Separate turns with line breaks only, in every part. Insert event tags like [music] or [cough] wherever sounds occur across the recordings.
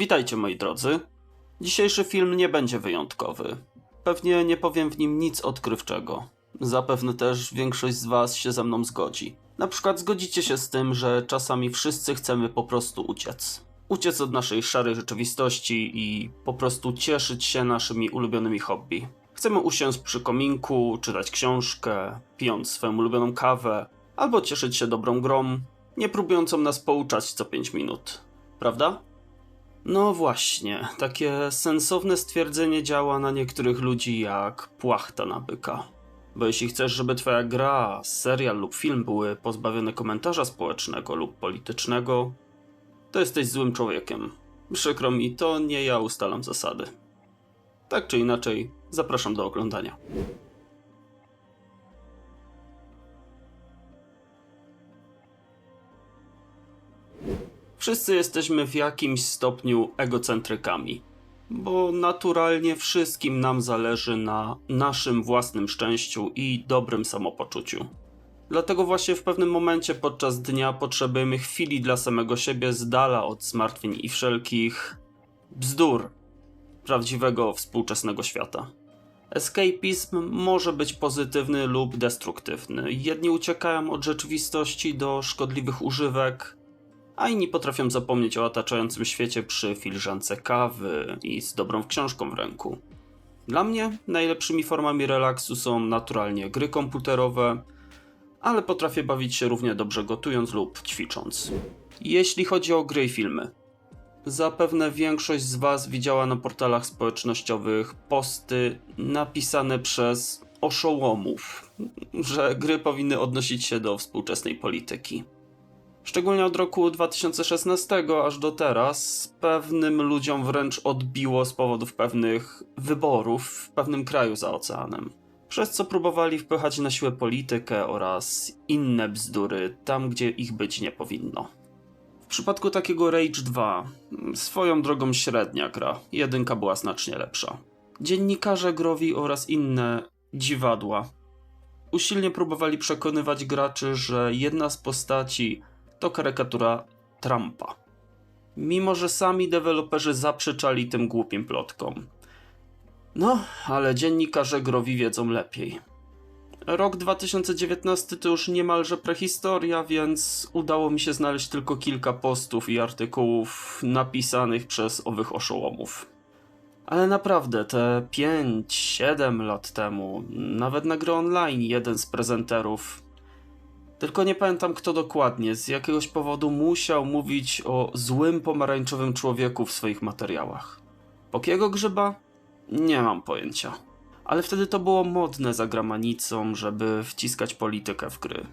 Witajcie moi drodzy. Dzisiejszy film nie będzie wyjątkowy. Pewnie nie powiem w nim nic odkrywczego. Zapewne też większość z Was się ze mną zgodzi. Na przykład zgodzicie się z tym, że czasami wszyscy chcemy po prostu uciec. Uciec od naszej szarej rzeczywistości i po prostu cieszyć się naszymi ulubionymi hobby. Chcemy usiąść przy kominku, czytać książkę, pijąc swoją ulubioną kawę, albo cieszyć się dobrą grą, nie próbującą nas pouczać co 5 minut. Prawda? No właśnie, takie sensowne stwierdzenie działa na niektórych ludzi jak płachta na byka. Bo jeśli chcesz, żeby twoja gra, serial lub film były pozbawione komentarza społecznego lub politycznego, to jesteś złym człowiekiem. Przykro mi, to nie ja ustalam zasady. Tak czy inaczej, zapraszam do oglądania. Wszyscy jesteśmy w jakimś stopniu egocentrykami, bo naturalnie wszystkim nam zależy na naszym własnym szczęściu i dobrym samopoczuciu. Dlatego właśnie w pewnym momencie podczas dnia potrzebujemy chwili dla samego siebie z dala od zmartwień i wszelkich bzdur prawdziwego współczesnego świata. Escapizm może być pozytywny lub destruktywny. Jedni uciekają od rzeczywistości do szkodliwych używek, a inni potrafią zapomnieć o otaczającym świecie przy filiżance kawy i z dobrą książką w ręku. Dla mnie najlepszymi formami relaksu są naturalnie gry komputerowe, ale potrafię bawić się równie dobrze gotując lub ćwicząc. Jeśli chodzi o gry i filmy, zapewne większość z Was widziała na portalach społecznościowych posty napisane przez oszołomów, że gry powinny odnosić się do współczesnej polityki. Szczególnie od roku 2016 aż do teraz pewnym ludziom wręcz odbiło z powodów pewnych wyborów w pewnym kraju za oceanem. Przez co próbowali wpychać na siłę politykę oraz inne bzdury tam, gdzie ich być nie powinno. W przypadku takiego Rage 2 swoją drogą średnia gra, jedynka była znacznie lepsza. Dziennikarze growi oraz inne dziwadła usilnie próbowali przekonywać graczy, że jedna z postaci to karykatura Trumpa. Mimo, że sami deweloperzy zaprzeczali tym głupim plotkom. No, ale dziennikarze growi wiedzą lepiej. Rok 2019 to już niemalże prehistoria, więc udało mi się znaleźć tylko kilka postów i artykułów napisanych przez owych oszołomów. Ale naprawdę, te 5-7 lat temu, nawet na gry online jeden z prezenterów tylko nie pamiętam kto dokładnie, z jakiegoś powodu musiał mówić o złym pomarańczowym człowieku w swoich materiałach. Pokiego grzyba? Nie mam pojęcia. Ale wtedy to było modne za gramanicą, żeby wciskać politykę w gry.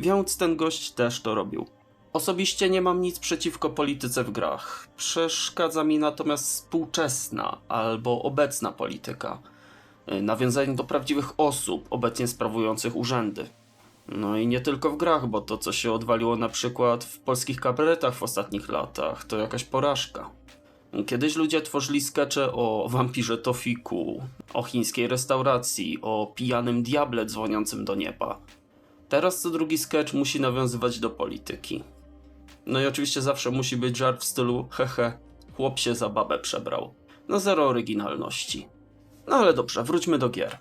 Więc ten gość też to robił. Osobiście nie mam nic przeciwko polityce w grach. Przeszkadza mi natomiast współczesna albo obecna polityka. Nawiązanie do prawdziwych osób obecnie sprawujących urzędy. No i nie tylko w grach, bo to co się odwaliło na przykład w polskich kabaretach w ostatnich latach, to jakaś porażka. Kiedyś ludzie tworzyli skecze o wampirze Tofiku, o chińskiej restauracji, o pijanym diable dzwoniącym do nieba. Teraz co drugi sketch musi nawiązywać do polityki. No i oczywiście zawsze musi być żart w stylu hehe, chłop się za babę przebrał. No zero oryginalności. No ale dobrze, wróćmy do gier.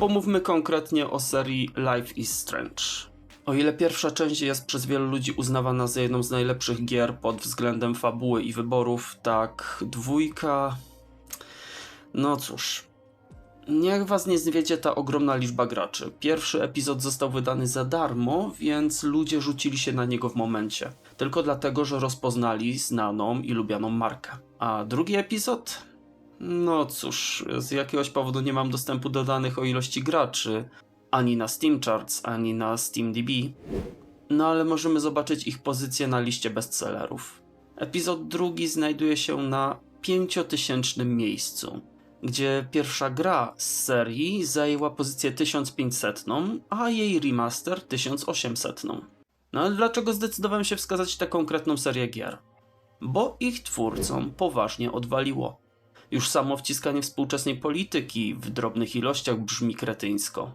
Pomówmy konkretnie o serii Life is Strange. O ile pierwsza część jest przez wielu ludzi uznawana za jedną z najlepszych gier pod względem fabuły i wyborów, tak dwójka. No cóż. Niech was nie zwiedzie ta ogromna liczba graczy. Pierwszy epizod został wydany za darmo, więc ludzie rzucili się na niego w momencie. Tylko dlatego, że rozpoznali znaną i lubianą markę. A drugi epizod? No cóż, z jakiegoś powodu nie mam dostępu do danych o ilości graczy, ani na Steam Charts, ani na SteamDB. No ale możemy zobaczyć ich pozycję na liście bestsellerów. Epizod drugi znajduje się na 5000 miejscu, gdzie pierwsza gra z serii zajęła pozycję 1500, a jej remaster 1800. No ale dlaczego zdecydowałem się wskazać tę konkretną serię gier? Bo ich twórcom poważnie odwaliło. Już samo wciskanie współczesnej polityki w drobnych ilościach brzmi kretyńsko.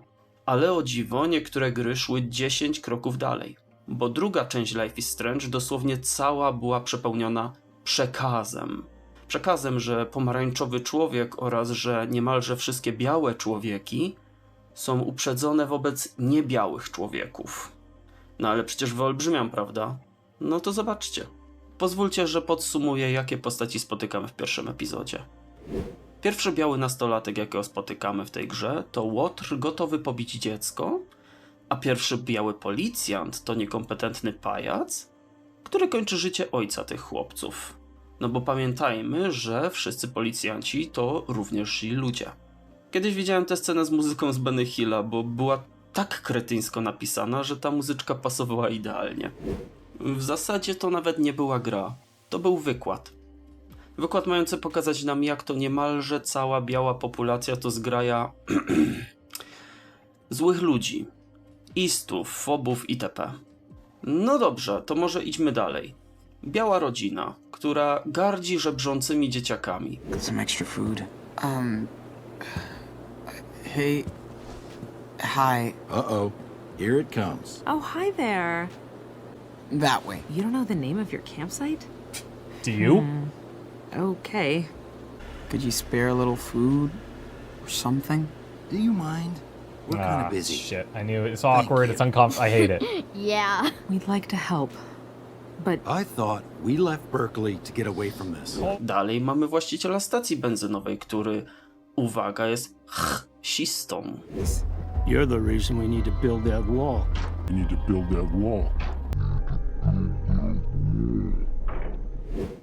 Ale o dziwo, niektóre gry szły 10 kroków dalej. Bo druga część Life is Strange dosłownie cała była przepełniona przekazem. Przekazem, że pomarańczowy człowiek oraz że niemalże wszystkie białe człowieki są uprzedzone wobec niebiałych człowieków. No ale przecież wyolbrzymiam, prawda? No to zobaczcie. Pozwólcie, że podsumuję, jakie postaci spotykamy w pierwszym epizodzie. Pierwszy biały nastolatek, jakiego spotykamy w tej grze, to Łotr gotowy pobić dziecko, a pierwszy biały policjant to niekompetentny pajac, który kończy życie ojca tych chłopców. No bo pamiętajmy, że wszyscy policjanci to również źli ludzie. Kiedyś widziałem tę scenę z muzyką z Benny Hilla, bo była tak kretyńsko napisana, że ta muzyczka pasowała idealnie. W zasadzie to nawet nie była gra, to był wykład. Wykład mający pokazać nam, jak to niemalże cała biała populacja to zgraja [clears throat] złych ludzi, istów, fobów itp. No dobrze, to może idźmy dalej. Biała rodzina, która gardzi żebrzącymi dzieciakami.
Some extra food. Um. Hey. Hi.
Uh oh. Here it comes.
Oh, hi there.
That way.
You don't know the name of your campsite?
Do you?
Okay.
Could you spare a little food or something?
Do you mind? We're kind
Ah,
of busy.
Shit. I knew it. It's awkward. It's uncomfortable. I hate it. [laughs]
Yeah.
We'd like to help. But
I thought we left Berkeley to get away from this.
Dalej mamy właściciela stacji benzynowej, który, uwaga, jest ch-sistą.
You're the reason we need to build that wall.
We need to build that wall.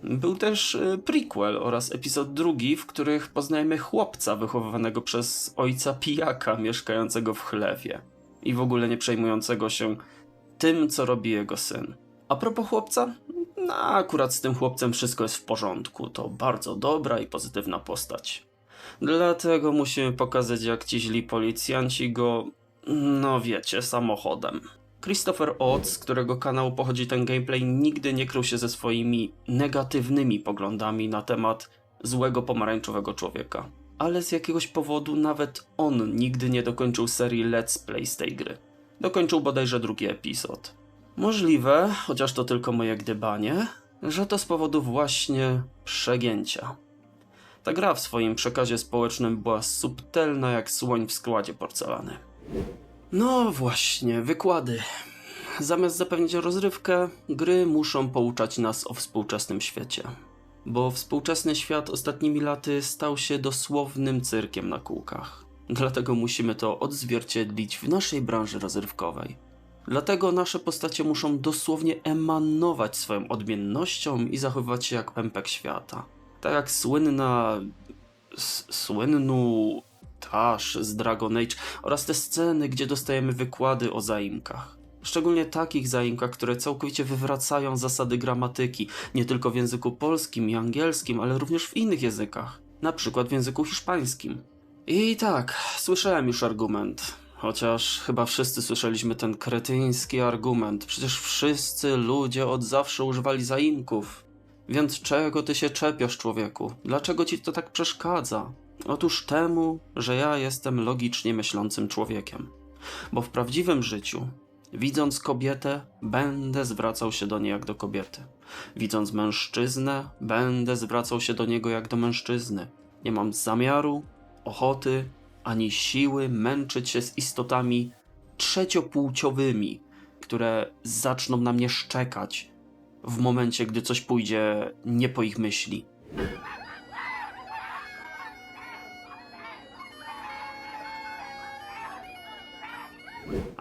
Był też y, prequel oraz epizod drugi, w których poznajemy chłopca wychowywanego przez ojca pijaka mieszkającego w chlewie i w ogóle nie przejmującego się tym, co robi jego syn. A propos chłopca, no akurat z tym chłopcem wszystko jest w porządku. To bardzo dobra i pozytywna postać. Dlatego musimy pokazać, jak ci źli policjanci go, no wiecie, samochodem. Christopher Oates, z którego kanału pochodzi ten gameplay, nigdy nie krył się ze swoimi negatywnymi poglądami na temat złego pomarańczowego człowieka. Ale z jakiegoś powodu nawet on nigdy nie dokończył serii Let's Play z tej gry. Dokończył bodajże drugi epizod. Możliwe, chociaż to tylko moje gdybanie, że to z powodu właśnie przegięcia. Ta gra w swoim przekazie społecznym była subtelna jak słoń w składzie porcelany. No właśnie, wykłady. Zamiast zapewnić rozrywkę, gry muszą pouczać nas o współczesnym świecie. Bo współczesny świat ostatnimi laty stał się dosłownym cyrkiem na kółkach. Dlatego musimy to odzwierciedlić w naszej branży rozrywkowej. Dlatego nasze postacie muszą dosłownie emanować swoją odmiennością i zachowywać się jak pępek świata. Tak jak słynna. S- słynnu. Tash z Dragon Age oraz te sceny, gdzie dostajemy wykłady o zaimkach. Szczególnie takich zaimkach, które całkowicie wywracają zasady gramatyki, nie tylko w języku polskim i angielskim, ale również w innych językach, na przykład w języku hiszpańskim. I tak, słyszałem już argument. Chociaż chyba wszyscy słyszeliśmy ten kretyński argument. Przecież wszyscy ludzie od zawsze używali zaimków. Więc czego ty się czepiasz, człowieku? Dlaczego ci to tak przeszkadza? Otóż temu, że ja jestem logicznie myślącym człowiekiem. Bo w prawdziwym życiu, widząc kobietę, będę zwracał się do niej jak do kobiety. Widząc mężczyznę, będę zwracał się do niego jak do mężczyzny. Nie mam zamiaru, ochoty, ani siły męczyć się z istotami trzeciopłciowymi, które zaczną na mnie szczekać w momencie, gdy coś pójdzie nie po ich myśli.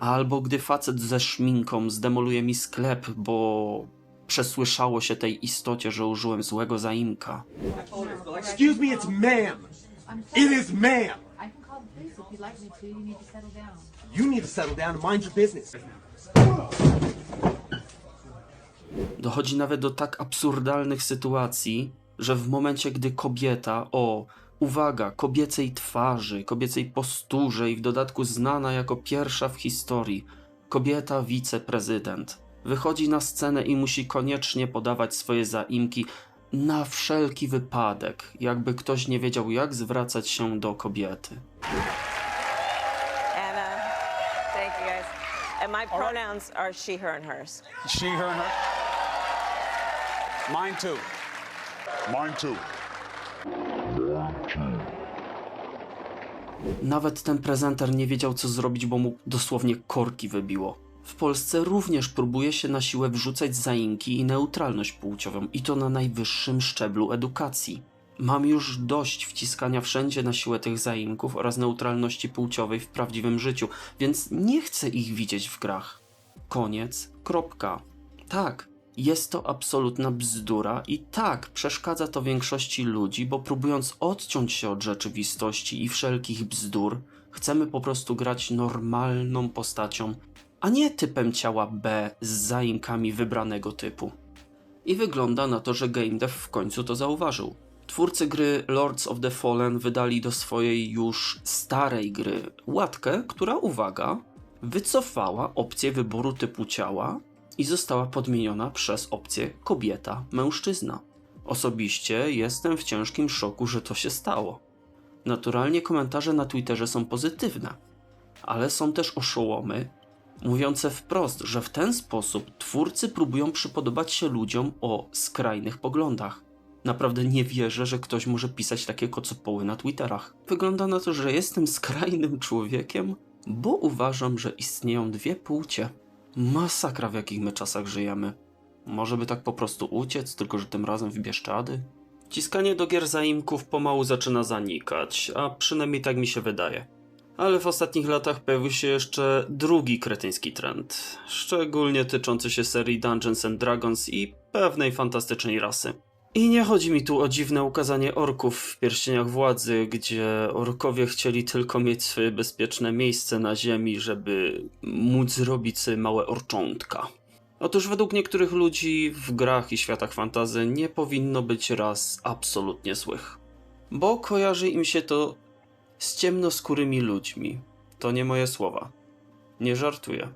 Albo gdy facet ze szminką zdemoluje mi sklep, bo przesłyszało się tej istocie, że użyłem złego zaimka.
Excuse me, it's ma'am. It is ma'am.
You need to settle down
and mind your business.
Dochodzi nawet do tak absurdalnych sytuacji, że w momencie, gdy kobieta o, uwaga, kobiecej twarzy, kobiecej posturze i w dodatku znana jako pierwsza w historii, kobieta wiceprezydent, wychodzi na scenę i musi koniecznie podawać swoje zaimki na wszelki wypadek, jakby ktoś nie wiedział, jak zwracać się do kobiety.
Uh, thank you guys. And my pronouns are she, her, and hers.
She, her, and her. Mine too.
Mine too.
Nawet ten prezenter nie wiedział co zrobić, bo mu dosłownie korki wybiło. W Polsce również próbuje się na siłę wrzucać zaimki i neutralność płciową, i to na najwyższym szczeblu edukacji. Mam już dość wciskania wszędzie na siłę tych zaimków oraz neutralności płciowej w prawdziwym życiu, więc nie chcę ich widzieć w grach. Koniec, kropka. Tak, jest to absolutna bzdura i tak przeszkadza to większości ludzi, bo próbując odciąć się od rzeczywistości i wszelkich bzdur, chcemy po prostu grać normalną postacią, a nie typem ciała B z zaimkami wybranego typu. I wygląda na to, że game dev w końcu to zauważył. Twórcy gry Lords of the Fallen wydali do swojej już starej gry łatkę, która, uwaga, wycofała opcję wyboru typu ciała i została podmieniona przez opcję kobieta-mężczyzna. Osobiście jestem w ciężkim szoku, że to się stało. Naturalnie komentarze na Twitterze są pozytywne, ale są też oszołomy, mówiące wprost, że w ten sposób twórcy próbują przypodobać się ludziom o skrajnych poglądach. Naprawdę nie wierzę, że ktoś może pisać takie kocopoły na Twitterach. Wygląda na to, że jestem skrajnym człowiekiem, bo uważam, że istnieją dwie płcie. Masakra, w jakich my czasach żyjemy. Może by tak po prostu uciec, tylko że tym razem w Bieszczady? Ciskanie do gier zaimków pomału zaczyna zanikać, a przynajmniej tak mi się wydaje. Ale w ostatnich latach pojawił się jeszcze drugi kretyński trend, szczególnie tyczący się serii Dungeons and Dragons i pewnej fantastycznej rasy. I nie chodzi mi tu o dziwne ukazanie orków w pierścieniach władzy, gdzie orkowie chcieli tylko mieć swoje bezpieczne miejsce na ziemi, żeby móc zrobić sobie małe orczątka. Otóż według niektórych ludzi w grach i światach fantazy nie powinno być ras absolutnie złych. Bo kojarzy im się to z ciemnoskórymi ludźmi. To nie moje słowa. Nie żartuję.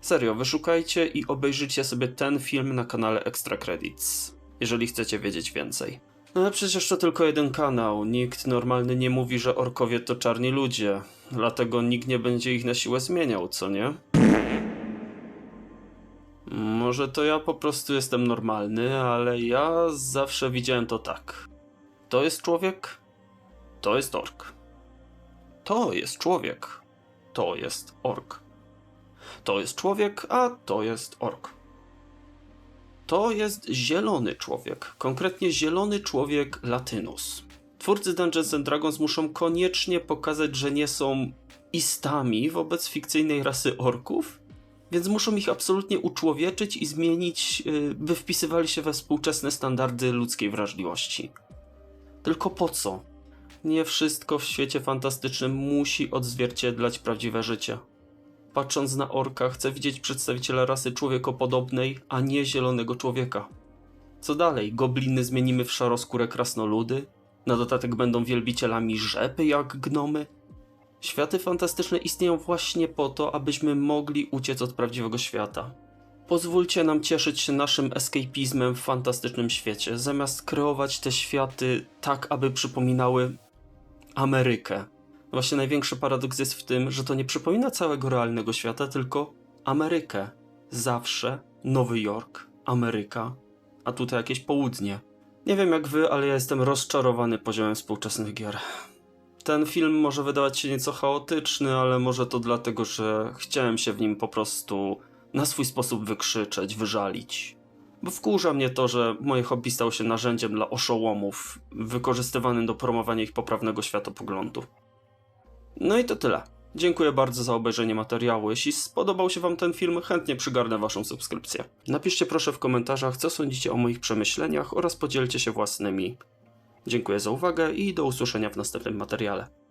Serio, wyszukajcie i obejrzyjcie sobie ten film na kanale Extra Credits, jeżeli chcecie wiedzieć więcej. No ale przecież to tylko jeden kanał. Nikt normalny nie mówi, że orkowie to czarni ludzie. Dlatego nikt nie będzie ich na siłę zmieniał, co nie? Może to ja po prostu jestem normalny, ale ja zawsze widziałem to tak. To jest człowiek, to jest ork. To jest człowiek, to jest ork. To jest człowiek, a to jest ork. To jest zielony człowiek, konkretnie zielony człowiek Latynus. Twórcy Dungeons and Dragons muszą koniecznie pokazać, że nie są istami wobec fikcyjnej rasy orków, więc muszą ich absolutnie uczłowieczyć i zmienić, yy, by wpisywali się we współczesne standardy ludzkiej wrażliwości. Tylko po co? Nie wszystko w świecie fantastycznym musi odzwierciedlać prawdziwe życie. Patrząc na orka, chcę widzieć przedstawiciela rasy człowiekopodobnej, a nie zielonego człowieka. Co dalej? Gobliny zmienimy w szaroskóre krasnoludy? Na dodatek będą wielbicielami rzepy jak gnomy? Światy fantastyczne istnieją właśnie po to, abyśmy mogli uciec od prawdziwego świata. Pozwólcie nam cieszyć się naszym escapizmem w fantastycznym świecie, zamiast kreować te światy tak, aby przypominały Amerykę. Właśnie największy paradoks jest w tym, że to nie przypomina całego realnego świata, tylko Amerykę. Zawsze Nowy Jork, Ameryka, a tutaj jakieś południe. Nie wiem jak wy, ale ja jestem rozczarowany poziomem współczesnych gier. Ten film może wydawać się nieco chaotyczny, ale może to dlatego, że chciałem się w nim po prostu na swój sposób wykrzyczeć, wyżalić. Bo wkurza mnie to, że moje hobby stało się narzędziem dla oszołomów, wykorzystywanym do promowania ich poprawnego światopoglądu. No i to tyle. Dziękuję bardzo za obejrzenie materiału. Jeśli spodobał się Wam ten film, chętnie przygarnę Waszą subskrypcję. Napiszcie proszę w komentarzach, co sądzicie o moich przemyśleniach oraz podzielcie się własnymi. Dziękuję za uwagę i do usłyszenia w następnym materiale.